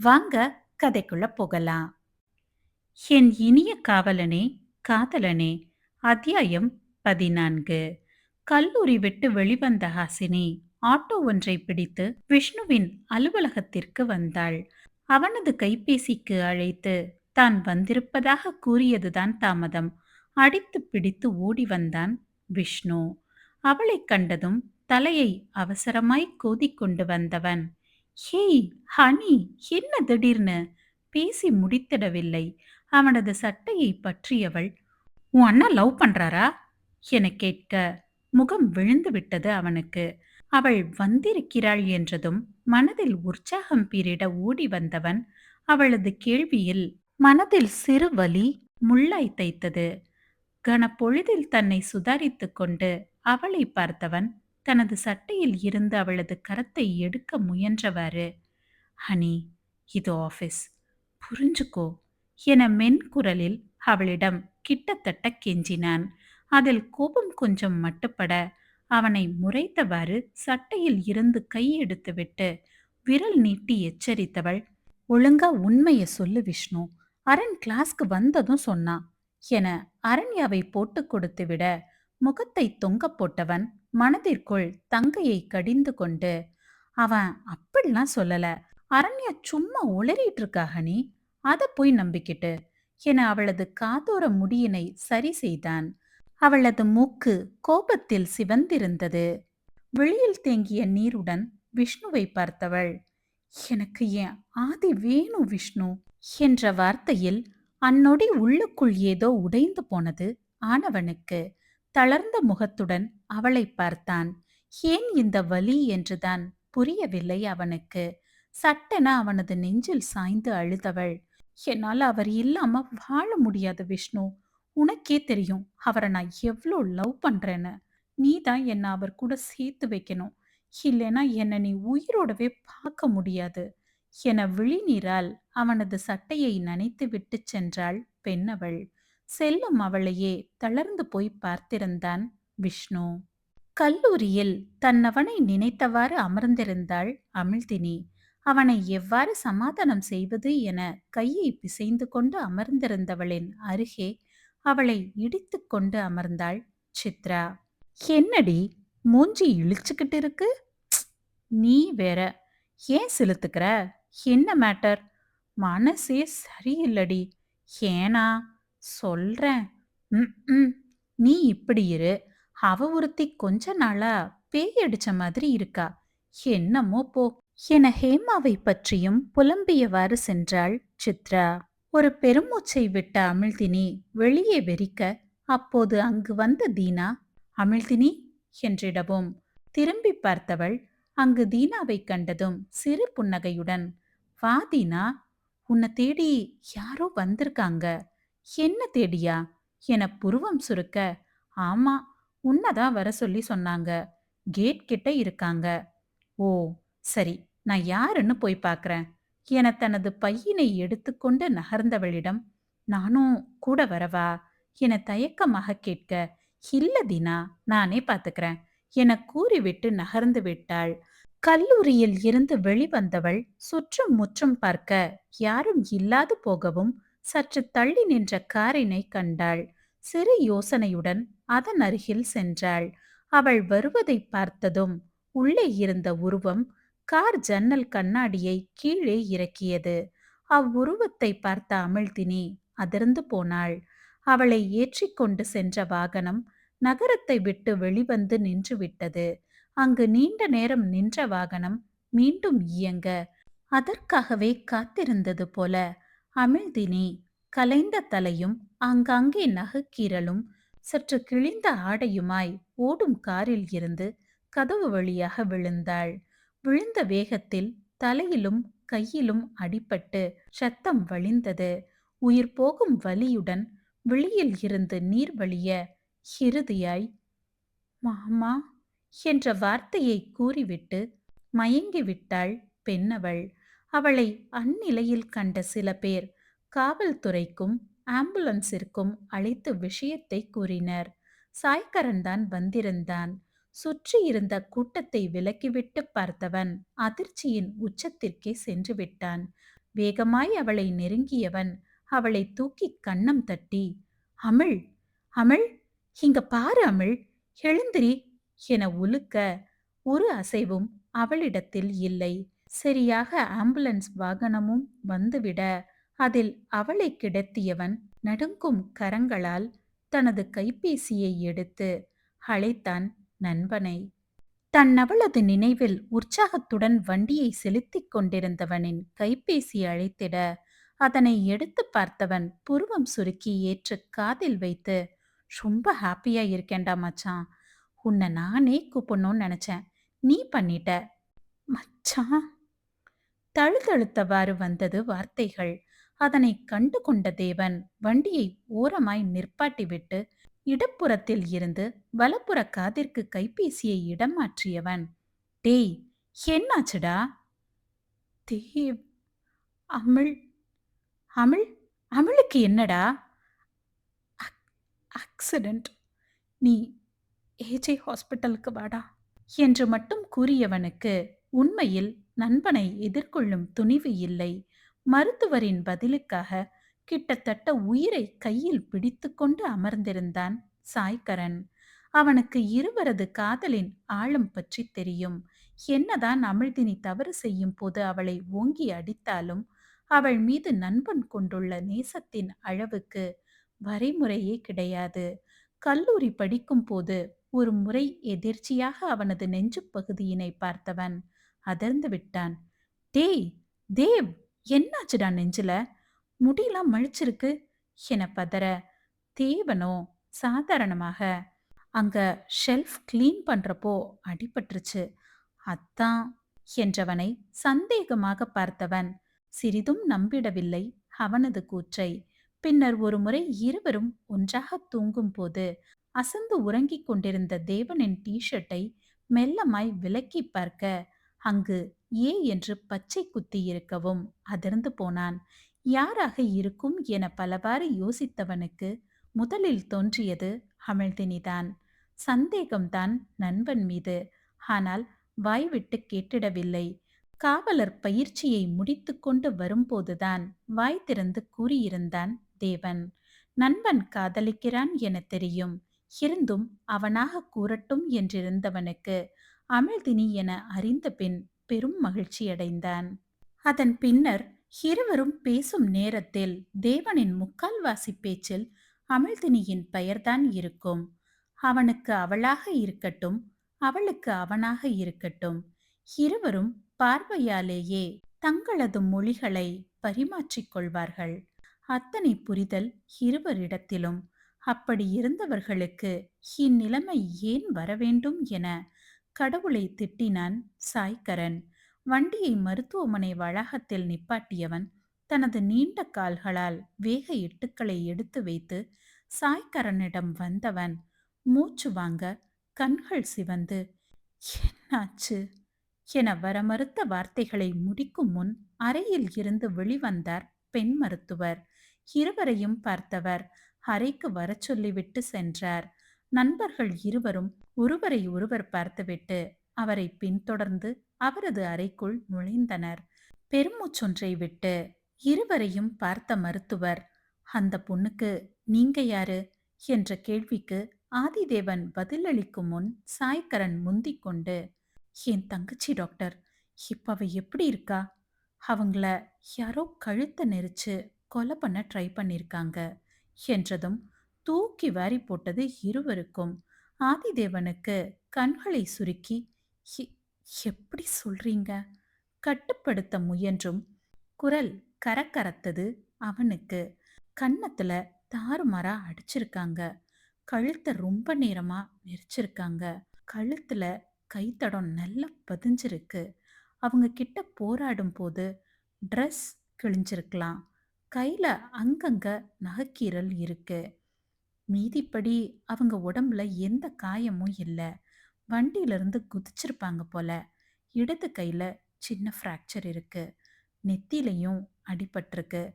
வாங்க கதைக்குள்ள போகலாம். என் இனிய காவலனே காதலனே அத்தியாயம் பதினான்கு. கல்லூரி விட்டு வெளிவந்த ஹாசினி ஆட்டோ ஒன்றை பிடித்து விஷ்ணுவின் அலுவலகத்திற்கு வந்தாள். அவனது கைபேசிக்கு அழைத்து தான் வந்திருப்பதாக கூறியதுதான் தாமதம். அடித்து பிடித்து ஓடி வந்தான் விஷ்ணு. அவளைக் கண்டதும் தலையை அவசரமாய் கோதிக்கொண்டு வந்தவன். ஹேய் ஹனி என்ன திடீர்னு? பேசி முடித்திடவில்லை. அவனது சட்டையை பற்றியவள் உன் அண்ணா லவ் பண்றாரா? என கேட்க முகம் விழுந்து விட்டது அவனுக்கு. அவள் வந்திருக்கிறாள் என்றதும் மனதில் உற்சாகம் பீரிட ஓடி வந்தவன் அவளது கேள்வியில் மனதில் சிறு வலி முள்ளாய் தைத்தது. கனப்பொழுதில் தன்னை சுதாரித்துக் கொண்டு அவளை பார்த்தவன் தனது சட்டையில் இருந்து அவளது கரத்தை எடுக்க முயன்றவாறு ஹனி இது ஆஃபீஸ் புரிஞ்சுக்கோ. என மென்குரலில் அவளிடம் கிட்டத்தட்ட கெஞ்சினான். அதில் கோபம் கொஞ்சம் மட்டுப்பட அவனை முறைத்தவாறு சட்டையில் இருந்து கையெடுத்துவிட்டு விரல் நீட்டி எச்சரித்தவள் ஒழுங்கா உண்மையை சொல்லு விஷ்ணு. அரண் கிளாஸ்க்கு வந்ததும் சொன்னான் என அரண்யாவை போட்டு கொடுத்துவிட முகத்தை தொங்க போட்டவன் மனதிற்குள் தங்கையை கடிந்து கொண்டு அவன் அப்படிலாம் சொல்லல. அரண்யா சும்மா உளறிட்டு இருக்காக நீ அதை போய் நம்பிக்கிட்டு. என அவளது காதோர முடியினை சரி செய்தான். அவளது மூக்கு கோபத்தில் சிவந்திருந்தது. வெளியில் தேங்கிய நீருடன் விஷ்ணுவை பார்த்தவள் எனக்கு ஏன் ஆதி வேணும் விஷ்ணு என்ற வார்த்தையில் அந்நொடி உள்ளுக்குள் ஏதோ உடைந்து போனது ஆனவனுக்கு. தளர்ந்த முகத்துடன் அவளை பார்த்தான். ஏன் இந்த வலி என்றுதான். புரியவில்லை அவனுக்கு. சட்டென அவனது நெஞ்சில் சாய்ந்து அழுதவள். என்னால் அவர் இல்லாம வாழ முடியாது விஷ்ணு. உனக்கே தெரியும் அவரை நான் எவ்வளோ லவ் பண்றேன்னு. நீ தான் என்னை அவர் கூட சேர்த்து வைக்கணும். இல்லைனா என்னை நீ உயிரோடவே பார்க்க முடியாது. என விழிநீரால் அவனது சட்டையை நனைத்து விட்டு சென்றாள் பெண்ணவள். செல்லும் அவளையே தளர்ந்து போய் பார்த்திருந்தான் விஷ்ணு. கல்லூரியில் தன்னவனை நினைத்தவாறு அமர்ந்திருந்தாள் அமிழ்தினி. அவனை எவ்வாறு சமாதானம் செய்வது என கையை பிசைந்து கொண்டு அமர்ந்திருந்தவளின் அருகே அவளை இடித்து கொண்டு அமர்ந்தாள் சித்ரா. என்னடி மூஞ்சி இழிச்சுக்கிட்டு இருக்கு? நீ வேற ஏன் செலுத்துக்கிற? என்ன மேட்டர்? மனசே சரியில்லடி. ஏனா சொல்றேன். ம் நீ இப்படி இரு. அவ ஒருத்தி கொஞ்ச நாளா பேய் அடிச்ச மாதிரி இருக்கா. என்னமோ போ. என ஹேமாவை பற்றியும் புலம்பியவாறு சென்றாள் சித்ரா. ஒரு பெருமூச்சை விட்ட அமிழ்தினி வெளியே வெறிக்க அப்போது அங்கு வந்த தீனா அமிழ்தினி என்றிடவும். திரும்பி பார்த்தவள் அங்கு தீனாவை கண்டதும் சிறு புன்னகையுடன் வா தீனா உன்னை தேடி யாரோ வந்திருக்காங்க. என்ன தேடியா? என புருவம் சுருக்க ஆமா உன்னதான் வர சொல்லி சொன்னாங்க. கேட் கிட்ட இருக்காங்க. ஓ சரி நான் யாருன்னு போய் பார்க்கறேன் என தனது பையினை எடுத்துக்கொண்டு நகர்ந்தவளிடம் நானும் கூட வரவா? என தயக்கமாக கேட்க இல்ல தினா நானே பார்த்துக்கிறேன் என கூறிவிட்டு நகர்ந்து விட்டாள். கல்லூரியில் இருந்து வெளிவந்தவள் சுற்றும் முற்றும் பார்க்க யாரும் இல்லாது போகவும் சற்று தள்ளி நின்ற காரினை கண்டாள். சிறு யோசனையுடன் அதன் அருகில் சென்றாள். அவள் வருவதை பார்த்ததும் உள்ளே இருந்த உருவம் கார் ஜன்னல் கண்ணாடியை கீழே இறக்கியது. அவ்வுருவத்தை பார்த்த அமிழ்தினி அதிர்ந்து போனாள். அவளை ஏற்றிக்கொண்டு சென்ற வாகனம் நகரத்தை விட்டு வெளிவந்து நின்றுவிட்டது அங்கு நீண்ட நேரம் நின்ற வாகனம் மீண்டும் இயங்க அதற்காகவே காத்திருந்தது போல அமிழ்தினி கலைந்த தலையும் ஆங்காங்கே நகைக்கீரலும் சற்று கிழிந்த ஆடையுமாய் ஓடும் காரில் இருந்து கதவு வழியாக விழுந்தாள். விழுந்த வேகத்தில் தலையிலும் கையிலும் அடிபட்டு சத்தம் வழிந்தது. உயிர் போகும் வலியுடன் விழியில் இருந்து நீர் வழிய இறுதியாய் மாமா என்ற வார்த்தையை கூறிவிட்டு மயங்கிவிட்டாள் பெண்ணவள். அவளை அந்நிலையில் கண்ட சில பேர் காவல்துறைக்கும் ஆம்புலன்ஸிற்கும் அழைத்து விஷயத்தை கூறினர். சாய்கரன் தான் வந்திருந்தான். சுற்றி இருந்த கூட்டத்தை விலக்கிவிட்டு பார்த்தவன் அதிர்ச்சியின் உச்சத்திற்கே சென்று விட்டான். வேகமாய் அவளை நெருங்கியவன் அவளை தூக்கி கண்ணம் தட்டி அமிழ் அமிழ் இங்க பாரு அமிழ் எழுந்திரி என உலுக்க ஒரு அசைவும் அவளிடத்தில் இல்லை. சரியாக ஆம்புலன்ஸ் வாகனமும் வந்துவிட அதில் அவளை கிடத்தியவன் நடுங்கும் கரங்களால் தனது கைபேசியை எடுத்து அழைத்தான் நண்பனை. தன்னவளது நினைவில் உற்சாகத்துடன் வண்டியை செலுத்திக் கொண்டிருந்தவனின் கைபேசி அழைத்திட அதனை எடுத்து பார்த்தவன் புருவம் சுருக்கி ஏற்று காதில் வைத்து ரொம்ப ஹாப்பியா இருக்கேன்டா மச்சான். உன்னை நானே கூப்பிடணும்னு நினைச்சேன். நீ பண்ணிட்ட. மச்சான் தழுதழுத்தவாறு வந்தது வார்த்தைகள். அதனை கண்டு கொண்ட தேவன் வண்டியை ஓரமாய் நிற்பாட்டிவிட்டு இடப்புறத்தில் இருந்து வலப்புற காதிற்கு கைபேசியை இடம் மாற்றியவன். டேய் என்னாச்சுடா? தேவ் அமிழ் அமிழ் அமிழுக்கு என்னடா? ஆக்சிடென்ட் நீ ஏஜே ஹாஸ்பிட்டலுக்கு வாடா. என்று மட்டும் கூறியவனுக்கு உண்மையில் நண்பனை எதிர்கொள்ளும் துணிவு இல்லை. மருத்துவரின் பதிலுக்காக கிட்டத்தட்ட உயிரை கையில் பிடித்துக்கொண்டு அமர்ந்திருந்தான் சாய்கரன் அவனுக்கு இருவரது காதலின் ஆழம் பற்றி தெரியும். என்னதான் அமிழ்தினி தவறு செய்யும் போது அவளை ஓங்கி அடித்தாலும் அவள் மீது நண்பன் கொண்டுள்ள நேசத்தின் அளவுக்கு வரைமுறையே கிடையாது. கல்லூரி படிக்கும் போது ஒரு முறை எதிர்ச்சியாக அவனது நெஞ்சு பகுதியினை பார்த்தவன். அதிர்ந்து விட்டான். டேய் தேவ் என்னாச்சுடா நெஞ்சில? முடியெல்லாம் மழிச்சிருக்கு. என பதற. தேவனோ சாதாரணமாக. அங்க ஷெல்ஃப் கிளீன் பண்றப்போ அடிபட்டுருச்சு. அத்தான் என்றவனை சந்தேகமாக பார்த்தவன். சிறிதும் நம்பிடவில்லை அவனது கூற்றை. பின்னர் ஒருமுறை இருவரும் ஒன்றாக தூங்கும் போது அசந்து உறங்கிக் கொண்டிருந்த தேவனின் டீஷர்ட்டை மெல்லமாய் விலக்கி பார்க்க அங்கு ஏ என்று பச்சை குத்தி இருக்கவும் அதிர்ந்து போனான். யாராக இருக்கும் என பலவாறு யோசித்தவனுக்கு முதலில் தோன்றியது அமிழ்தினிதான். சந்தேகம்தான் நண்பன் மீது. ஆனால் வாய்விட்டு கேட்டிடவில்லை. காவலர் பயிற்சியை முடித்துக்கொண்டு வரும்போதுதான் வாய் திறந்து கூறியிருந்தான் தேவன். நண்பன் காதலிக்கிறான் என தெரியும். இருந்தும் அவனாக கூறட்டும் என்றிருந்தவனுக்கு அமிழ்தினி என அறிந்த பின் பெரும் மகிழ்ச்சியடைந்தான் அதன் பின்னர் இருவரும் பேசும் நேரத்தில் தேவனின் முக்கால்வாசி பேச்சில் அமிழ்தினியின் பெயர்தான் இருக்கும். அவனுக்கு அவளாக இருக்கட்டும் அவளுக்கு அவனாக இருக்கட்டும் இருவரும் பார்வையாலேயே தங்களது மொழிகளை பரிமாற்றிக் கொள்வார்கள். அத்தனை புரிதல் இருவரிடத்திலும். அப்படி இருந்தவர்களுக்கு இந்நிலைமை ஏன் வரவேண்டும் என கடவுளை திட்டினான் சாய்கரன் வண்டியை மருத்துவமனை வளாகத்தில் நிப்பாட்டியவன் தனது நீண்ட கால்களால் வேக எட்டுக்களை எடுத்து வைத்து சாய்கரனிடம் வந்தவன். மூச்சு வாங்க கண்கள் சிவந்து என்னாச்சு என வர மறுத்த வார்த்தைகளை முடிக்கும் முன் அறையில் இருந்து வெளிவந்தார் பெண் மருத்துவர். இருவரையும் பார்த்தவர் அறைக்கு வரச் சொல்லிவிட்டு சென்றார். நண்பர்கள் இருவரும் ஒருவரை ஒருவர் பார்த்துவிட்டு அவரை பின்தொடர்ந்து அவரது அறைக்குள் நுழைந்தனர். பெருமூச்சொன்றை விட்டு இருவரையும் பார்த்த மருத்துவர் அந்த பொண்ணுக்கு நீங்க யாரு என்ற கேள்விக்கு ஆதிதேவன் பதிலளிக்கும் முன் சாய்கரன் முந்திக் கொண்டு என் தங்கச்சி டாக்டர் இப்ப அவ எப்படி இருக்கா? அவங்கள யாரோ கழுத்தை நெரிச்சு கொலை பண்ண ட்ரை பண்ணிருக்காங்க என்றதும் தூக்கி வாரி போட்டது இருவருக்கும். ஆதிதேவனுக்கு கண்களை சுருக்கி எப்படி சொல்றீங்க? கட்டுப்படுத்த முயன்றும் குரல் கரக்கரத்தது அவனுக்கு. கன்னத்துல தாறுமாறா அடிச்சிருக்காங்க. கழுத்தை ரொம்ப நேரமா நெரிச்சிருக்காங்க கழுத்துல கைத்தடம் நல்லா பதிஞ்சிருக்கு. அவங்க கிட்ட போராடும் போது ட்ரெஸ் கிழிஞ்சிருக்கலாம். கையில அங்கங்க நகைக்கீரல் இருக்கு. மீதிப்படி அவங்க உடம்புல எந்த காயமும் இல்லை. வண்டியிலிருந்து குதிச்சிருப்பாங்க போல. இடது கையில சின்ன ஃப்ராக்சர் இருக்கு. நெத்திலையும் அடிபட்டிருக்கு.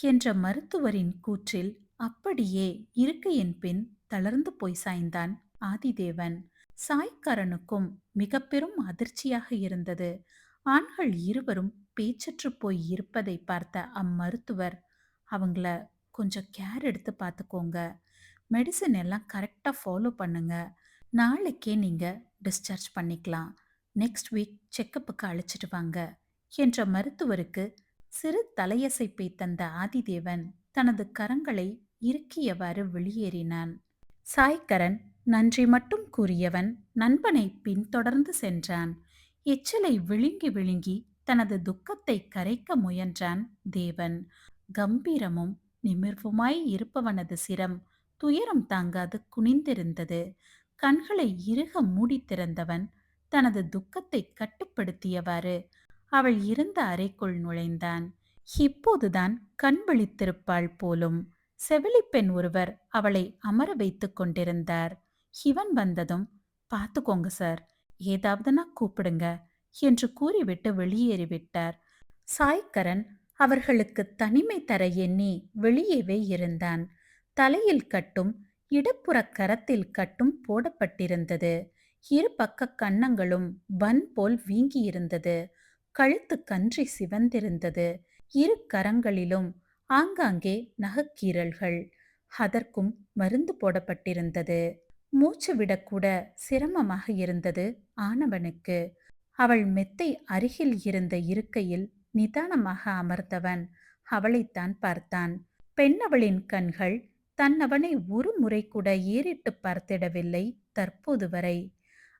என்ற மருத்துவரின் கூற்றில் அப்படியே இருக்கையின் பின் தளர்ந்து போய் சாய்ந்தான் ஆதிதேவன். சாய்க்காரனுக்கும் மிக பெரும் அதிர்ச்சியாக இருந்தது. ஆண்கள் இருவரும் பேச்சற்று போய் இருப்பதை பார்த்த அம்மருத்துவர் அவங்கள கொஞ்சம் கேர் எடுத்து பார்த்துக்கோங்க. மெடிசன் எல்லாம் கரெக்டாக ஃபாலோ பண்ணுங்க. நாளைக்கே நீங்கள் டிஸ்சார்ஜ் பண்ணிக்கலாம். நெக்ஸ்ட் வீக் செக்கப்புக்கு அழைச்சிட்டு வாங்க என்ற மருத்துவருக்கு சிறு தலையசைப்பை தந்த ஆதிதேவன் தனது கரங்களை இறுக்கியவாறு வெளியேறினான். சாய்கரன் நன்றி மட்டும் கூறியவன் நண்பனை பின்தொடர்ந்து சென்றான். எச்சலை விழுங்கி விழுங்கி தனது துக்கத்தை கரைக்க முயன்றான் தேவன். கம்பீரமும் நிமிர்வுமாய் இருப்பவனது சிரம். துயரம் தாங்காது குனிந்திருந்தது. கண்களை இறுக மூடி திறந்தவன் தனது துக்கத்தை கட்டுப்படுத்தியவாறு அவள் இருந்த அறைக்குள் நுழைந்தான். இப்போதுதான் கண் விழித்திருப்பாள் போலும். செவிலிப்பெண் ஒருவர் அவளை அமர வைத்துக் கொண்டிருந்தார். இவன் வந்ததும் பார்த்துக்கோங்க சார் ஏதாவதுனா கூப்பிடுங்க என்று கூறிவிட்டு வெளியேறிவிட்டார். சாய்கரன் அவர்களுக்கு தனிமை தர எண்ணி வெளியேவே இருந்தான். தலையில் கட்டும் இடப்புற கரத்தில் கட்டும் போடப்பட்டிருந்தது. இரு பக்க கன்னங்களும் பன் போல் வீங்கியிருந்தது. கழுத்து கன்றி சிவந்திருந்தது. இரு கரங்களிலும் ஆங்காங்கே நகக்கீரல்கள் அதற்கும் மருந்து போடப்பட்டிருந்தது. மூச்சு விடக்கூட சிரமமாக இருந்தது ஆனவனுக்கு. அவள் மெத்தை அருகில் இருந்த இருக்கையில் நிதானமாக அமர்ந்தவன். அவளைத்தான் பார்த்தான். பெண்ணவளின் கண்கள் தன்னவனை ஒரு முறை கூட ஏறிட்டு பார்த்திடவில்லை தற்போது வரை.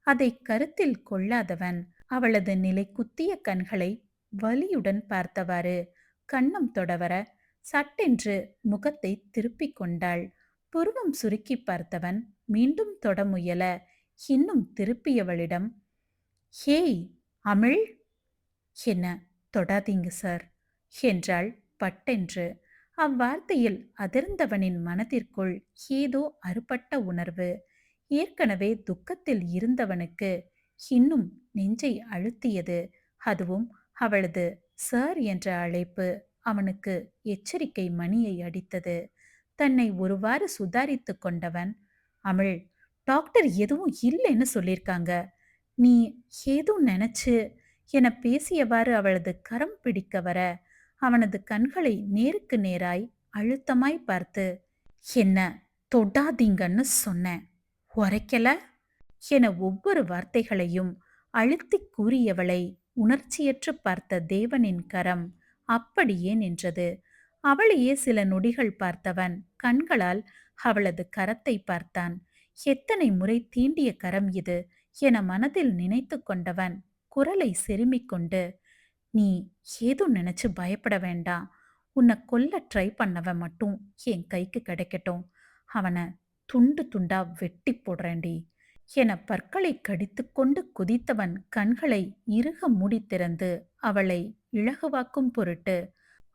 அதை கருத்தில் கொள்ளாதவன் அவளது நிலை குத்திய கண்களை வலியுடன் பார்த்தவாறு கண்ணம் தொடவர சட்டென்று முகத்தை திருப்பிக் கொண்டாள். புருவம் சுருக்கி பார்த்தவன் மீண்டும் தொட முயல இன்னும் திருப்பியவளிடம் ஹேய் அமிழ்? என்ன? தொடாதீங்க சார். என்றாள் பட்டென்று. அவ்வார்த்தையில் அதிர்ந்தவனின் மனதிற்குள் ஏதோ அறுபட்ட உணர்வு. ஏற்கனவே துக்கத்தில் இருந்தவனுக்கு இன்னும் நெஞ்சை அழுத்தியது. அதுவும் அவளது சார் என்ற அழைப்பு அவனுக்கு எச்சரிக்கை மணியை அடித்தது. தன்னை ஒருவாறு சுதாரித்து கொண்டவன் அமிழ் டாக்டர் எதுவும் இல்லைன்னு சொல்லியிருக்காங்க நீ ஏதோ நினைச்சு என பேசியவாறு அவளது கரம் பிடிக்க வர அவனது கண்களை நேருக்கு நேராய் அழுத்தமாய் பார்த்து என்ன தொடாதீங்கன்னு சொன்னேன். உரைக்கல? என ஒவ்வொரு வார்த்தைகளையும் அழுத்தி கூறியவளை உணர்ச்சியற்று பார்த்த தேவனின் கரம் அப்படியே நின்றது. அவளையே சில நொடிகள் பார்த்தவன் கண்களால் அவளது கரத்தை பார்த்தான். எத்தனை முறை தீண்டிய கரம் இது? என மனதில் நினைத்து கொண்டவன் குரலை செருமிக் கொண்டு நீ ஏதும் நினைச்சு பயப்பட வேண்டாம். உன்னை கொல்ல ட்ரை பண்ணவன் மட்டும் என் கைக்கு கிடைக்கட்டும். அவனை துண்டு துண்டா வெட்டி போடுறேன்டி. என பற்களை கடித்துக்கொண்டு குதித்தவன் கண்களை இறுக மூடி திறந்து அவளை இழகுவாக்கும் பொருட்டு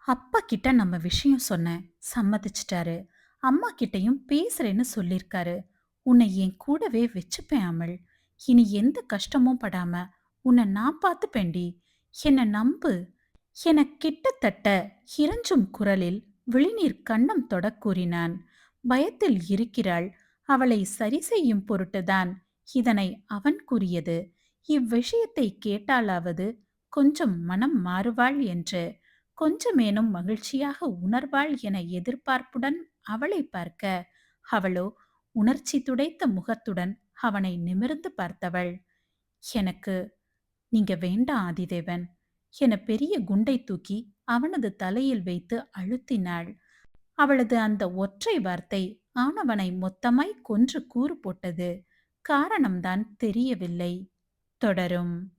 அப்பா கிட்ட நம்ம விஷயம் சொன்னேன் சம்மதிச்சிட்டாரு. அம்மா கிட்டையும் பேசுறேன்னு சொல்லியிருக்காரு உன்னை என் கூடவே வச்சுப்பேன் அமல். இனி எந்த கஷ்டமும் படாம உன்னை நான் பார்த்துப்பேண்டி என்னை நம்பு. என கிட்டத்தட்ட இறஞ்சும் குரலில் விழிநீர் கண்ணம் தொட கூறினான். பயத்தில் இருக்கிறாள். அவளை சரி செய்யும் பொருட்டுதான் இதனை அவன் கூறியது. இவ்விஷயத்தை கேட்டாலாவது கொஞ்சம் மனம் மாறுவாள் என்று. கொஞ்சமேனும் மகிழ்ச்சியாக உணர்வாள் என எதிர்பார்ப்புடன் அவளை பார்க்க. அவளோ உணர்ச்சி துடைத்த முகத்துடன் அவனை நிமிர்ந்து பார்த்தவள். எனக்கு நீங்க வேண்டாம் ஆதிதேவன். என பெரிய குண்டை தூக்கி அவனது தலையில் வைத்து அழுத்தினாள். அவளது அந்த ஒற்றை வார்த்தை ஆனவனை மொத்தமாய் கொன்று கூறு போட்டது. காரணம்தான் தெரியவில்லை. தொடரும்.